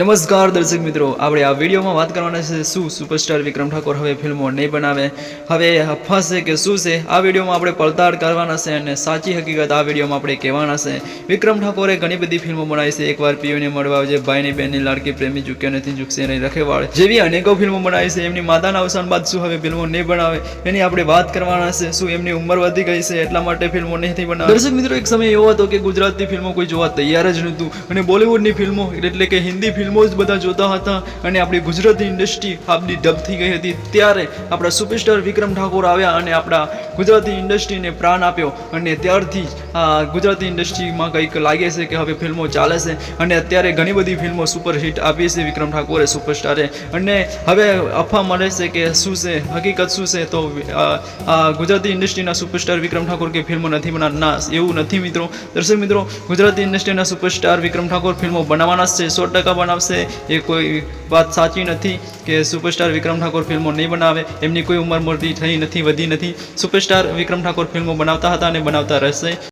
નમસ્કાર દર્શક મિત્રો, આપણે આ વિડીયોમાં વાત કરવાના છે શું સુપરસ્ટાર વિક્રમ ઠાકોર હવે ફિલ્મો નહીં બનાવે? હવે અફવા છે કે શું છે? આ વિડીયોમાં આપણે પડતાળ કરવાના છે અને સાચી હકીકત આ વિડીયોમાં આપણે કહેવાના છે. વિક્રમ ઠાકોરે ઘણી બધી ફિલ્મો બનાવી છે. એકવાર પીઓને મળવા આવજે, ભાઈની બહેનની લાડકી પ્રેમી ચૂક્યો નથી, ચૂકશે નહીં, રખેવાળ. જેવી અનેકો ફિલ્મો બનાવી છે. એમની માતાના અવસાન બાદ શું હવે ફિલ્મો નહીં બનાવે? એની આપણે વાત કરવાના છે. શું એમની ઉંમર વધી ગઈ છે? એટલા માટે ફિલ્મો નથી બનાવે? દર્શક મિત્રો, એક સમય એવો હતો કે ગુજરાતની ફિલ્મો કોઈ જોવા તૈયાર જ નહોતું અને બોલિવૂડની ફિલ્મો એટલે કે હિન્દી ફિલ્મો જ બધા જોતા હતા અને આપણી ગુજરાતી ઇન્ડસ્ટ્રી આપણી ડબ થઈ ગઈ હતી. ત્યારે આપણા સુપરસ્ટાર વિક્રમ ઠાકોર આવ્યા અને આપણા ગુજરાતી ઇન્ડસ્ટ્રીને પ્રાણ આપ્યો અને ત્યારથી ગુજરાતી ઇન્ડસ્ટ્રીમાં કંઈક લાગે છે કે હવે ફિલ્મો ચાલે છે અને અત્યારે ઘણી બધી ફિલ્મો સુપરહિટ આપી છે વિક્રમ ઠાકોરે સુપરસ્ટારે અને હવે અફવા મળે છે કે શું છે, હકીકત શું છે, તો ગુજરાતી ઇન્ડસ્ટ્રીના સુપરસ્ટાર વિક્રમ ઠાકોર કે ફિલ્મો નથી બનાવના એવું નથી મિત્રો. દર્શક મિત્રો, ગુજરાતી ઇન્ડસ્ટ્રીના સુપરસ્ટાર વિક્રમ ઠાકોર ફિલ્મો બનાવવાના છે, સો ટકા બનાવશે. એ કોઈ વાત સાચી નથી કે સુપરસ્ટાર વિક્રમ ઠાકોર ફિલ્મો નહીં બનાવે. એમની કોઈ ઉંમર મોટી થઈ નથી, વધી નથી. સુપરસ્ટાર વિક્રમ ઠાકોર ફિલ્મો બનાવતા હતા અને બનાવતા રહેશે.